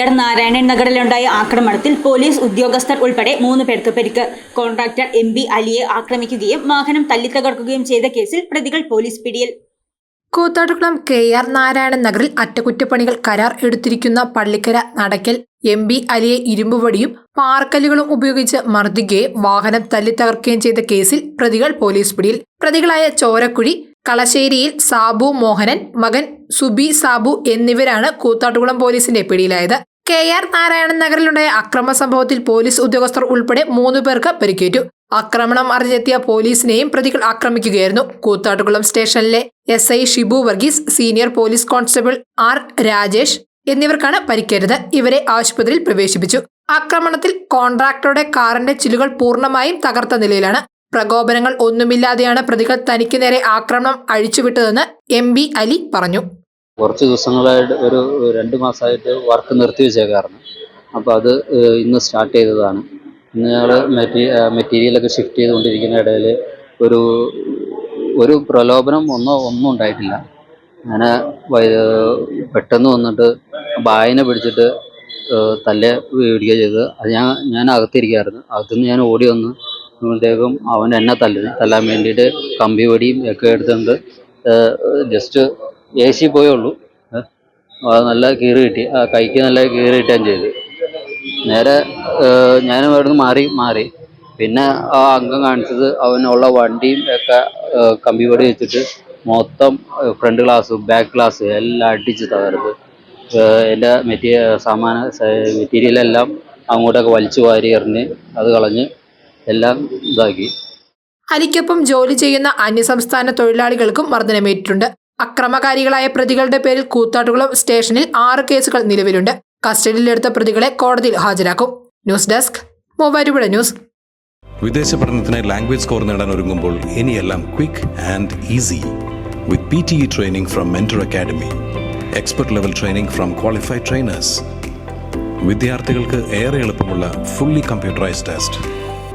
R Narayanan നഗറിലുണ്ടായ ആക്രമണത്തിൽ police ഉദ്യോഗസ്ഥർ ഉൾപ്പെടെ മൂന്ന് പേർക്ക് പരിക്ക്. കോൺട്രാക്ടർ എം ബി അലിയെ ആക്രമിക്കുകയും വാഹനം തല്ലിത്തകർക്കുകയും ചെയ്ത കേസിൽ പ്രതികൾ പോലീസ് പിടിയിൽ. കൂത്താട്ടുകുളം കെ ആർ നാരായണൻ നഗറിൽ അറ്റകുറ്റപ്പണികൾ കരാർ എടുത്തിരിക്കുന്ന പള്ളിക്കര നടക്കൽ എം ബി അലിയെ ഇരുമ്പുവടിയും പാർക്കല്ലുകളും ഉപയോഗിച്ച് മർദ്ദിക്കുകയും വാഹനം തല്ലിത്തകർക്കുകയും ചെയ്ത കേസിൽ പ്രതികൾ പോലീസ് പിടിയിൽ. പ്രതികളായ ചോരക്കുഴി കളശ്ശേരിയിൽ സാബു മോഹനൻ മകൻ സുബി സാബു എന്നിവരാണ് കൂത്താട്ടുകുളം പോലീസിന്റെ പിടിയിലായത്. കെ ആർ നാരായണൻ നഗറിലുണ്ടായ അക്രമ സംഭവത്തിൽ പോലീസ് ഉദ്യോഗസ്ഥർ ഉൾപ്പെടെ മൂന്ന് പേർക്ക് പരിക്കേറ്റു. ആക്രമണം അറിഞ്ഞെത്തിയ പോലീസിനെയും പ്രതികൾ ആക്രമിക്കുകയായിരുന്നു. കൂത്താട്ടുകുളം സ്റ്റേഷനിലെ S I Shibu Varghese senior police constable R Rajesh എന്നിവർക്കാണ് പരിക്കേറ്റത്. ഇവരെ ആശുപത്രിയിൽ പ്രവേശിപ്പിച്ചു. ആക്രമണത്തിൽ കോൺട്രാക്ടറുടെ കാറിന്റെ ചിലുകൾ പൂർണമായും തകർത്ത നിലയിലാണ് പ്രകോപനങ്ങൾ ഒന്നുമില്ലാതെയാണ് പ്രതികൾ തനിക്ക് നേരെ ആക്രമണം അഴിച്ചുവിട്ടതെന്ന് എം ബി അലി പറഞ്ഞു. കുറച്ച് ദിവസങ്ങളായിട്ട് ഒരു രണ്ട് മാസമായിട്ട് വർക്ക് നിർത്തി വെച്ചേക്കായിരുന്നു. അപ്പോൾ അത് ഇന്ന് സ്റ്റാർട്ട് ചെയ്തതാണ്. ഇന്ന് ഞങ്ങൾ മെറ്റീ മെറ്റീരിയലൊക്കെ ഷിഫ്റ്റ് ചെയ്തുകൊണ്ടിരിക്കുന്ന ഇടയിൽ ഒരു ഒരു പ്രലോഭനം ഒന്നോ ഒന്നും ഉണ്ടായിട്ടില്ല. അങ്ങനെ പെട്ടെന്ന് വന്നിട്ട് ബായനെ പിടിച്ചിട്ട് തല്ലേ പിടിക്കുക ചെയ്തത്. അത് ഞാൻ ഞാൻ അകത്തിരിക്കുകയായിരുന്നു അകത്തുനിന്ന് ഞാൻ ഓടി വന്ന് നോക്കുമ്പോഴത്തേക്കും അവൻ എന്നെ തല്ലുന്നു. തല്ലാൻ വേണ്ടിയിട്ട് കമ്പി വടിയും ഒക്കെ എടുത്തുകൊണ്ട് ജസ്റ്റ് എ സി പോയുള്ളൂ നല്ല കീറി കിട്ടി. ആ കൈക്ക് നല്ല കീറി കിട്ടുകയും ചെയ്തു. നേരെ ഞാനും അവിടുന്ന് മാറി മാറി. പിന്നെ ആ അംഗം കാണിച്ചത് അവനുള്ള വണ്ടിയും ഒക്കെ കമ്പി വടി വെച്ചിട്ട് മൊത്തം ഫ്രണ്ട് ഗ്ലാസ് ബാക്ക് ഗ്ലാസ് എല്ലാം അടിച്ച് തകർത്ത്. എന്റെ മെറ്റീരിയ സാമാന മെറ്റീരിയലെല്ലാം അങ്ങോട്ടൊക്കെ വലിച്ചു വാരി എറിഞ്ഞ് അത് കളഞ്ഞ് എല്ലാം ഇതാക്കി. അലിക്കൊപ്പം ജോലി ചെയ്യുന്ന അന്യസംസ്ഥാന തൊഴിലാളികൾക്കും മർദ്ദനമേറ്റിട്ടുണ്ട്. അക്രമകാരികളായ പ്രതികളുടെ പേരിൽ കൂത്താട്ടുകുളം സ്റ്റേഷനിൽ ആറ് കേസുകൾ നിലവിലുണ്ട്. കസ്റ്റഡിയിലെടുത്ത പ്രതികളെ കോടതിയിൽ ഹാജരാക്കും. News desk Muvattupuzha news. വിദേശ പഠനത്തിന് ലാംഗ്വേജ് സ്കോർ നേടാൻ ഒരുങ്ങുമ്പോൾ ഇനിയെല്ലാം quick and easy with P T E training from Mentor Academy expert level training from qualified trainers വിദ്യാർത്ഥികൾക്ക് ഏറെ എളുപ്പമുള്ള ഫുള്ളി കമ്പ്യൂട്ടറൈസ്ഡ് ടെസ്റ്റ്